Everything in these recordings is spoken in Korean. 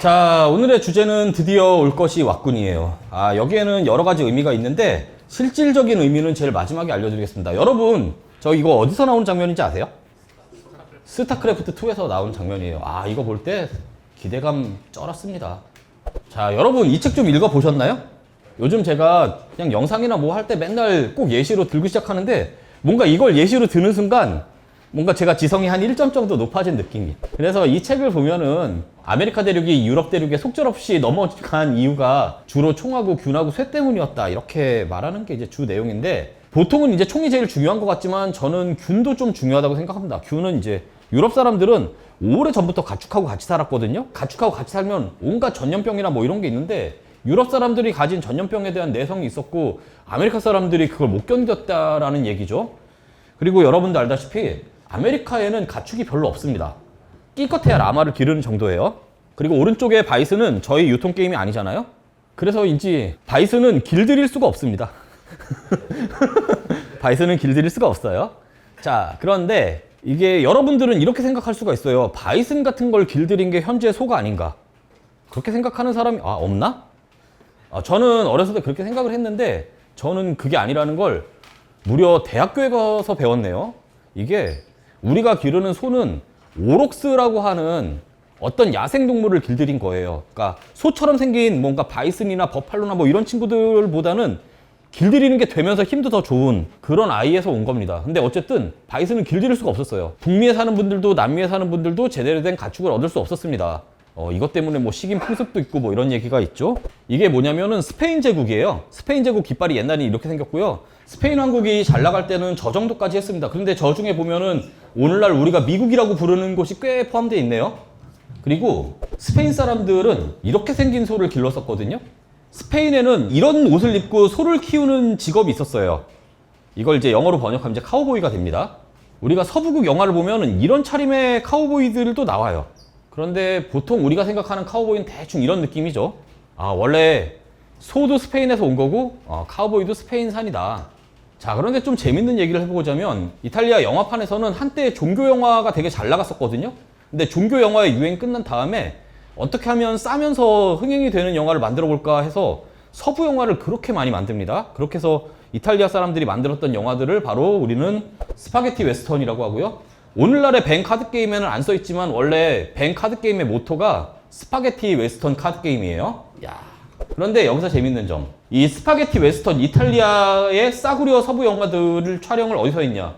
자, 오늘의 주제는 드디어 올 것이 왔군이에요. 아, 여기에는 여러 가지 의미가 있는데 실질적인 의미는 제일 마지막에 알려드리겠습니다. 여러분, 저 이거 어디서 나온 장면인지 아세요? 스타크래프트 2에서 나온 장면이에요. 아, 이거 볼 때 기대감 쩔었습니다. 자, 여러분 이 책 좀 읽어 보셨나요? 요즘 제가 그냥 영상이나 뭐 할 때 맨날 꼭 예시로 들고 시작하는데 뭔가 이걸 예시로 드는 순간 뭔가 제가 지성이 한 1점 정도 높아진 느낌이. 그래서 이 책을 보면은 아메리카 대륙이 유럽 대륙에 속절없이 넘어간 이유가 주로 총하고 균하고 쇠 때문이었다. 이렇게 말하는 게 이제 주 내용인데 보통은 이제 총이 제일 중요한 것 같지만 저는 균도 좀 중요하다고 생각합니다. 균은 이제 유럽 사람들은 오래 전부터 가축하고 같이 살았거든요. 가축하고 같이 살면 온갖 전염병이나 뭐 이런 게 있는데 유럽 사람들이 가진 전염병에 대한 내성이 있었고 아메리카 사람들이 그걸 못 견뎠다라는 얘기죠. 그리고 여러분도 알다시피 아메리카에는 가축이 별로 없습니다. 끼껏해야 라마를 기르는 정도예요. 그리고 오른쪽에 바이슨은 저희 유통 게임이 아니잖아요. 그래서인지 바이슨은 길들일 수가 없습니다. 바이슨은 길들일 수가 없어요. 자, 그런데 이게 여러분들은 이렇게 생각할 수가 있어요. 바이슨 같은 걸 길들인 게 현재 소가 아닌가? 그렇게 생각하는 사람이 아 없나? 아, 저는 어렸을 때 그렇게 생각을 했는데 저는 그게 아니라는 걸 무려 대학교에 가서 배웠네요. 이게 우리가 기르는 소는 오록스라고 하는 어떤 야생 동물을 길들인 거예요. 그러니까 소처럼 생긴 뭔가 바이슨이나 버팔로나 뭐 이런 친구들보다는 길들이는 게 되면서 힘도 더 좋은 그런 아이에서 온 겁니다. 근데 어쨌든 바이슨은 길들일 수가 없었어요. 북미에 사는 분들도 남미에 사는 분들도 제대로 된 가축을 얻을 수 없었습니다. 어, 이것 때문에 뭐 식인 풍습도 있고 뭐 이런 얘기가 있죠. 이게 뭐냐면은 스페인 제국이에요. 스페인 제국 깃발이 옛날에 이렇게 생겼고요. 스페인 왕국이 잘 나갈 때는 저 정도까지 했습니다. 그런데 저 중에 보면은 오늘날 우리가 미국이라고 부르는 곳이 꽤 포함되어 있네요. 그리고 스페인 사람들은 이렇게 생긴 소를 길렀었거든요. 스페인에는 이런 옷을 입고 소를 키우는 직업이 있었어요. 이걸 이제 영어로 번역하면 이제 카우보이가 됩니다. 우리가 서부국 영화를 보면은 이런 차림의 카우보이들도 나와요. 그런데 보통 우리가 생각하는 카우보이는 대충 이런 느낌이죠. 아, 원래 소도 스페인에서 온 거고, 어, 카우보이도 스페인산이다. 자, 그런데 좀 재밌는 얘기를 해보자면, 이탈리아 영화판에서는 한때 종교 영화가 되게 잘 나갔었거든요? 근데 종교 영화의 유행 끝난 다음에 어떻게 하면 싸면서 흥행이 되는 영화를 만들어 볼까 해서 서부 영화를 그렇게 많이 만듭니다. 그렇게 해서 이탈리아 사람들이 만들었던 영화들을 바로 우리는 스파게티 웨스턴이라고 하고요. 오늘날의 뱅 카드 게임에는 안 써 있지만 원래 뱅 카드 게임의 모토가 스파게티 웨스턴 카드 게임이에요. 야. 그런데 여기서 재밌는 점. 이 스파게티 웨스턴 이탈리아의 싸구려 서부 영화들을 촬영을 어디서 했냐?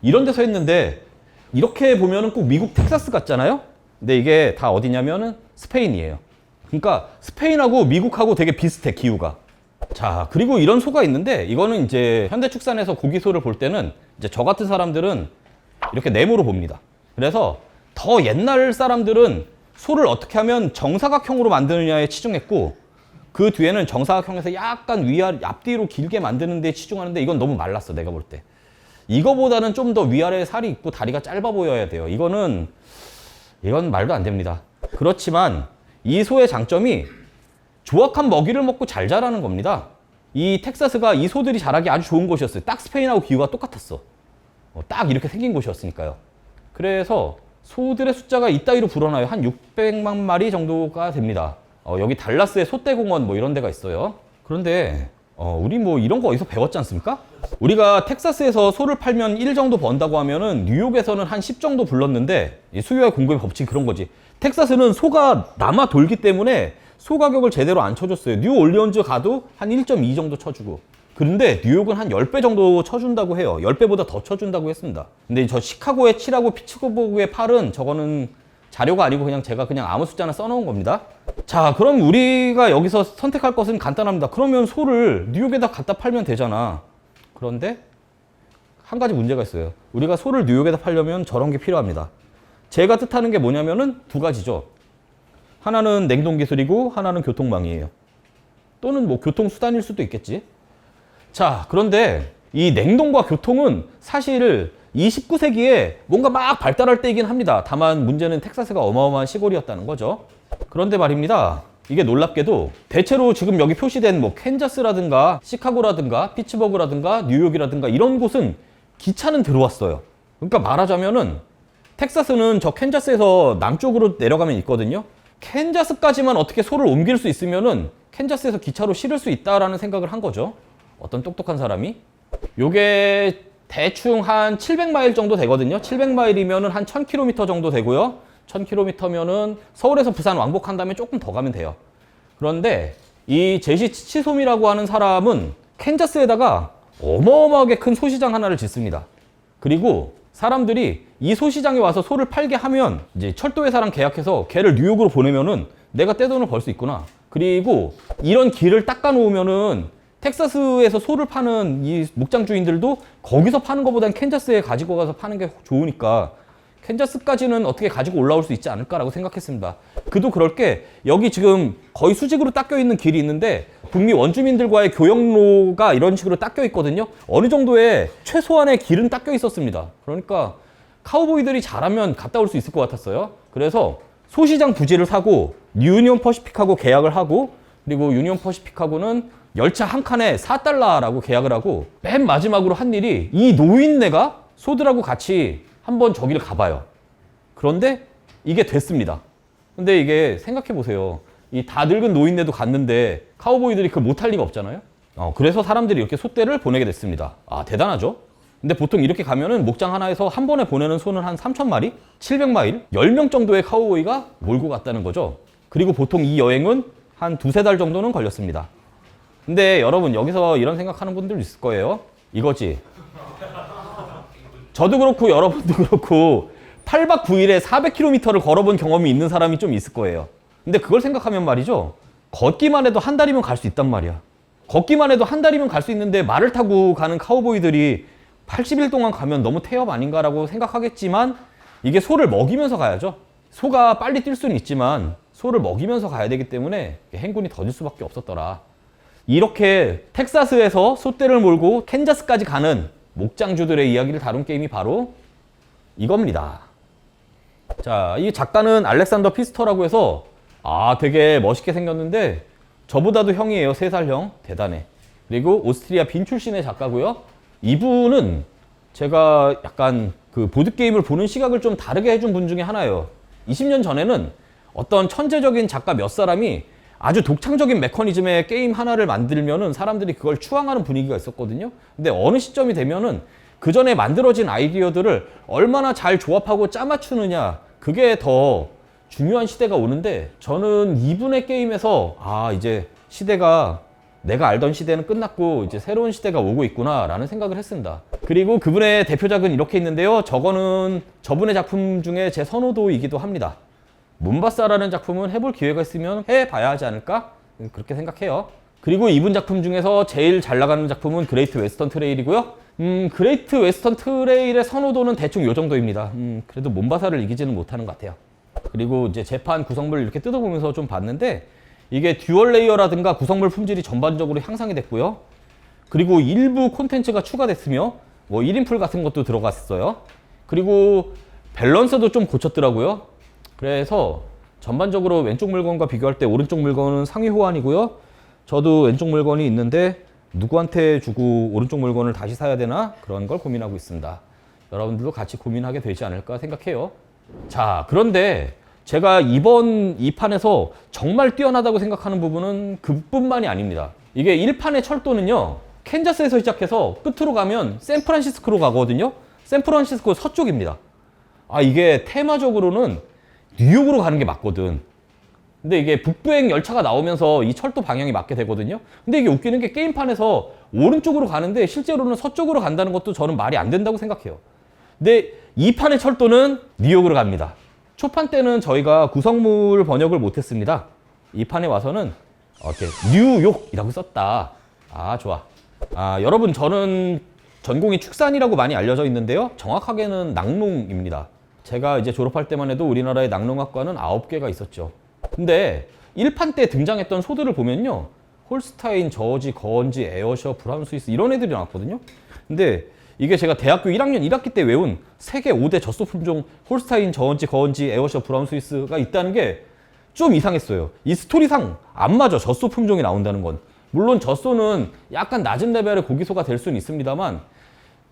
이런 데서 했는데 이렇게 보면은 꼭 미국 텍사스 같잖아요? 근데 이게 다 어디냐면은 스페인이에요. 그러니까 스페인하고 미국하고 되게 비슷해, 기후가. 자, 그리고 이런 소가 있는데 이거는 이제 현대축산에서 고기소를 볼 때는 이제 저 같은 사람들은 이렇게 네모로 봅니다. 그래서 더 옛날 사람들은 소를 어떻게 하면 정사각형으로 만드느냐에 치중했고 그 뒤에는 정사각형에서 약간 위아 앞뒤로 길게 만드는 데 치중하는데 이건 너무 말랐어, 내가 볼 때. 이거보다는 좀 더 위아래에 살이 있고 다리가 짧아 보여야 돼요. 이거는 이건 말도 안 됩니다. 그렇지만 이 소의 장점이 조악한 먹이를 먹고 잘 자라는 겁니다. 이 텍사스가 이 소들이 자라기 아주 좋은 곳이었어요. 딱 스페인하고 기후가 똑같았어. 어, 딱 이렇게 생긴 곳이었으니까요. 그래서 소들의 숫자가 이따위로 불어나요. 한 600만 마리 정도가 됩니다. 어, 여기 달라스의 소떼공원 뭐 이런 데가 있어요. 그런데 어, 우리 뭐 이런 거 어디서 배웠지 않습니까? 우리가 텍사스에서 소를 팔면 1 정도 번다고 하면은 뉴욕에서는 한 10 정도 불렀는데 이 수요와 공급의 법칙이 그런 거지. 텍사스는 소가 남아 돌기 때문에 소 가격을 제대로 안 쳐줬어요. 뉴 올리언즈 가도 한 1.2 정도 쳐주고. 그런데 뉴욕은 한 10배 정도 쳐준다고 해요. 10배보다 더 쳐준다고 했습니다. 근데 저 시카고의 7하고 피츠버그의 8은 저거는 자료가 아니고 그냥 제가 그냥 아무 숫자나 써놓은 겁니다. 자, 그럼 우리가 여기서 선택할 것은 간단합니다. 그러면 소를 뉴욕에다 갖다 팔면 되잖아. 그런데 한 가지 문제가 있어요. 우리가 소를 뉴욕에다 팔려면 저런 게 필요합니다. 제가 뜻하는 게 뭐냐면은 두 가지죠. 하나는 냉동 기술이고 하나는 교통망이에요. 또는 뭐 교통수단일 수도 있겠지. 자, 그런데 이 냉동과 교통은 사실 29세기에 뭔가 막 발달할 때이긴 합니다. 다만 문제는 텍사스가 어마어마한 시골이었다는 거죠. 그런데 말입니다. 이게 놀랍게도 대체로 지금 여기 표시된 뭐 캔자스라든가 시카고라든가 피츠버그라든가 뉴욕이라든가 이런 곳은 기차는 들어왔어요. 그러니까 말하자면은 텍사스는 저 캔자스에서 남쪽으로 내려가면 있거든요. 캔자스까지만 어떻게 소를 옮길 수 있으면은 캔자스에서 기차로 실을 수 있다라는 생각을 한 거죠. 어떤 똑똑한 사람이. 요게 대충 한 700마일 정도 되거든요. 700마일이면은 한 1000km 정도 되고요. 1000km면은 서울에서 부산 왕복한다면 조금 더 가면 돼요. 그런데 이 제시 치치솜이라고 하는 사람은 캔자스에다가 어마어마하게 큰 소시장 하나를 짓습니다. 그리고 사람들이 이 소시장에 와서 소를 팔게 하면 이제 철도회사랑 계약해서 걔를 뉴욕으로 보내면은 내가 떼돈을 벌 수 있구나. 그리고 이런 길을 닦아 놓으면은 텍사스에서 소를 파는 이 목장 주인들도 거기서 파는 것보단 캔자스에 가지고 가서 파는 게 좋으니까 캔자스까지는 어떻게 가지고 올라올 수 있지 않을까라고 생각했습니다. 그도 그럴 게 여기 지금 거의 수직으로 닦여 있는 길이 있는데 북미 원주민들과의 교역로가 이런 식으로 닦여 있거든요. 어느 정도의 최소한의 길은 닦여 있었습니다. 그러니까 카우보이들이 잘하면 갔다 올 수 있을 것 같았어요. 그래서 소시장 부지를 사고 유니온 퍼시픽하고 계약을 하고 그리고 유니온 퍼시픽하고는 열차 한 칸에 4달러라고 계약을 하고 맨 마지막으로 한 일이 이 노인네가 소들하고 같이 한번 저기를 가봐요. 그런데 이게 됐습니다. 근데 이게 생각해 보세요. 이 다 늙은 노인네도 갔는데 카우보이들이 그걸 못할 리가 없잖아요. 어, 그래서 사람들이 이렇게 소떼를 보내게 됐습니다. 아, 대단하죠? 근데 보통 이렇게 가면은 목장 하나에서 한 번에 보내는 소는 한 3,000마리, 700마일, 10명 정도의 카우보이가 몰고 갔다는 거죠. 그리고 보통 이 여행은 한 두세 달 정도는 걸렸습니다. 근데 여러분 여기서 이런 생각하는 분들 있을 거예요. 이거지. 저도 그렇고 여러분도 그렇고 8박 9일에 400km를 걸어본 경험이 있는 사람이 좀 있을 거예요. 근데 그걸 생각하면 말이죠. 걷기만 해도 한 달이면 갈 수 있단 말이야. 걷기만 해도 한 달이면 갈 수 있는데 말을 타고 가는 카우보이들이 80일 동안 가면 너무 태엽 아닌가라고 생각하겠지만 이게 소를 먹이면서 가야죠. 소가 빨리 뛸 수는 있지만 소를 먹이면서 가야 되기 때문에 행군이 더딜 수밖에 없었더라. 이렇게 텍사스에서 소떼를 몰고 캔자스까지 가는 목장주들의 이야기를 다룬 게임이 바로 이겁니다. 자, 이 작가는 알렉산더 피스터라고 해서 아, 되게 멋있게 생겼는데 저보다도 형이에요. 3살 형. 대단해. 그리고 오스트리아 빈 출신의 작가고요. 이분은 제가 약간 그 보드게임을 보는 시각을 좀 다르게 해준 분 중에 하나예요. 20년 전에는 어떤 천재적인 작가 몇 사람이 아주 독창적인 메커니즘의 게임 하나를 만들면은 사람들이 그걸 추앙하는 분위기가 있었거든요. 근데 어느 시점이 되면은 그 전에 만들어진 아이디어들을 얼마나 잘 조합하고 짜맞추느냐 그게 더 중요한 시대가 오는데 저는 이분의 게임에서 아 이제 시대가 내가 알던 시대는 끝났고 이제 새로운 시대가 오고 있구나라는 생각을 했습니다. 그리고 그분의 대표작은 이렇게 있는데요. 저거는 저분의 작품 중에 제 선호도이기도 합니다. 문바사라는 작품은 해볼 기회가 있으면 해봐야 하지 않을까? 그렇게 생각해요. 그리고 이분 작품 중에서 제일 잘 나가는 작품은 그레이트 웨스턴 트레일이고요. 음, 그레이트 웨스턴 트레일의 선호도는 대충 요 정도입니다. 음, 그래도 몬바사를 이기지는 못하는 것 같아요. 그리고 이제 재판 구성물을 이렇게 뜯어보면서 좀 봤는데 이게 듀얼 레이어라든가 구성물 품질이 전반적으로 향상이 됐고요. 그리고 일부 콘텐츠가 추가됐으며 뭐 1인풀 같은 것도 들어갔어요. 그리고 밸런스도 좀 고쳤더라고요. 그래서 전반적으로 왼쪽 물건과 비교할 때 오른쪽 물건은 상위 호환이고요. 저도 왼쪽 물건이 있는데 누구한테 주고 오른쪽 물건을 다시 사야 되나 그런 걸 고민하고 있습니다. 여러분들도 같이 고민하게 되지 않을까 생각해요. 자, 그런데 제가 이번 이 판에서 정말 뛰어나다고 생각하는 부분은 그뿐만이 아닙니다. 이게 1판의 철도는요. 캔자스에서 시작해서 끝으로 가면 샌프란시스코로 가거든요. 샌프란시스코 서쪽입니다. 아, 이게 테마적으로는 뉴욕으로 가는 게 맞거든. 근데 이게 북부행 열차가 나오면서 이 철도 방향이 맞게 되거든요. 근데 이게 웃기는 게 게임판에서 오른쪽으로 가는데 실제로는 서쪽으로 간다는 것도 저는 말이 안 된다고 생각해요. 근데 이 판의 철도는 뉴욕으로 갑니다. 초판 때는 저희가 구성물 번역을 못했습니다. 이 판에 와서는 이렇게 뉴욕이라고 썼다. 아 좋아. 아 여러분 저는 전공이 축산이라고 많이 알려져 있는데요. 정확하게는 낙농입니다. 제가 이제 졸업할 때만 해도 우리나라의 낙농학과는 9개가 있었죠. 근데 1판 때 등장했던 소들을 보면요. 홀스타인, 저지, 거언지, 에어셔, 브라운 스위스 이런 애들이 나왔거든요. 근데 이게 제가 대학교 1학년 1학기 때 외운 세계 5대 젖소 품종 홀스타인, 저언지, 거언지, 에어셔, 브라운 스위스가 있다는 게 좀 이상했어요. 이 스토리상 안 맞아. 젖소 품종이 나온다는 건. 물론 젖소는 약간 낮은 레벨의 고기소가 될 수는 있습니다만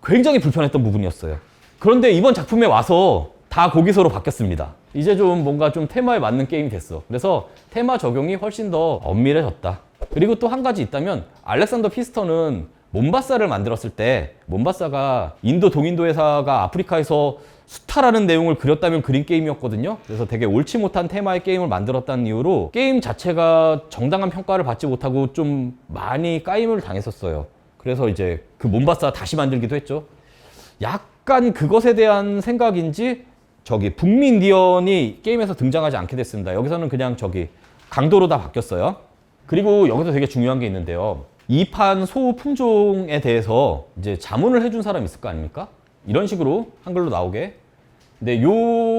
굉장히 불편했던 부분이었어요. 그런데 이번 작품에 와서 다 고기소로 바뀌었습니다. 이제 좀 뭔가 좀 테마에 맞는 게임이 됐어. 그래서 테마 적용이 훨씬 더 엄밀해졌다. 그리고 또 한 가지 있다면 알렉산더 피스턴은 몬바사를 만들었을 때 몬바사가 인도 동인도 회사가 아프리카에서 수탈하는 내용을 그렸다면 그린 게임이었거든요. 그래서 되게 옳지 못한 테마의 게임을 만들었다는 이유로 게임 자체가 정당한 평가를 받지 못하고 좀 많이 까임을 당했었어요. 그래서 이제 그 몬바사 다시 만들기도 했죠. 약간 그것에 대한 생각인지 저기 북민디언이 게임에서 등장하지 않게 됐습니다. 여기서는 그냥 저기 강도로 다 바뀌었어요. 그리고 여기서 되게 중요한 게 있는데요. 이 판 소 품종에 대해서 이제 자문을 해준 사람 있을 거 아닙니까? 이런 식으로 한글로 나오게. 근데 요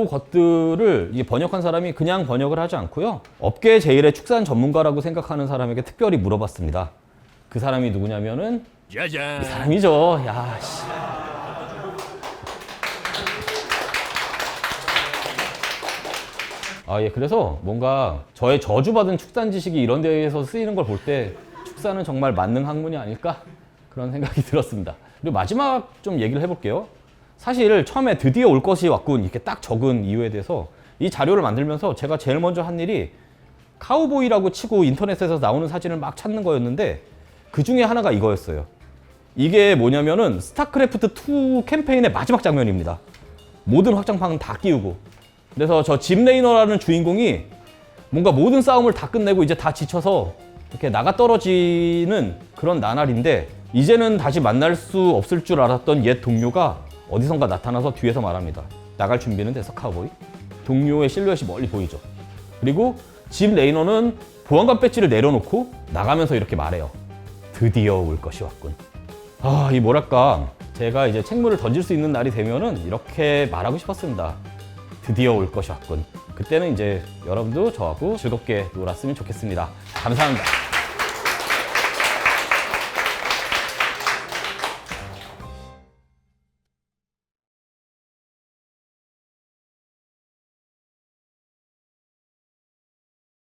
것들을 번역한 사람이 그냥 번역을 하지 않고요. 업계 제일의 축산 전문가라고 생각하는 사람에게 특별히 물어봤습니다. 그 사람이 누구냐면은 짜잔. 이 사람이죠. 야, 씨. 아, 예. 그래서 뭔가 저의 저주받은 축산 지식이 이런 데에서 쓰이는 걸 볼 때 축산은 정말 만능 학문이 아닐까? 그런 생각이 들었습니다. 그리고 마지막 좀 얘기를 해볼게요. 사실 처음에 드디어 올 것이 왔군 이렇게 딱 적은 이유에 대해서 이 자료를 만들면서 제가 제일 먼저 한 일이 카우보이라고 치고 인터넷에서 나오는 사진을 막 찾는 거였는데 그 중에 하나가 이거였어요. 이게 뭐냐면은 스타크래프트 2 캠페인의 마지막 장면입니다. 모든 확장판은 다 끼우고. 그래서 저 짐 레이너라는 주인공이 뭔가 모든 싸움을 다 끝내고 이제 다 지쳐서 이렇게 나가 떨어지는 그런 나날인데 이제는 다시 만날 수 없을 줄 알았던 옛 동료가 어디선가 나타나서 뒤에서 말합니다. 나갈 준비는 돼서 카우보이. 동료의 실루엣이 멀리 보이죠. 그리고 짐 레이너는 보안관 배지를 내려놓고 나가면서 이렇게 말해요. 드디어 올 것이 왔군. 아, 이 뭐랄까. 제가 이제 책무를 던질 수 있는 날이 되면은 이렇게 말하고 싶었습니다. 드디어 올 것이 왔군. 그때는 이제 여러분도 저하고 즐겁게 놀았으면 좋겠습니다. 감사합니다.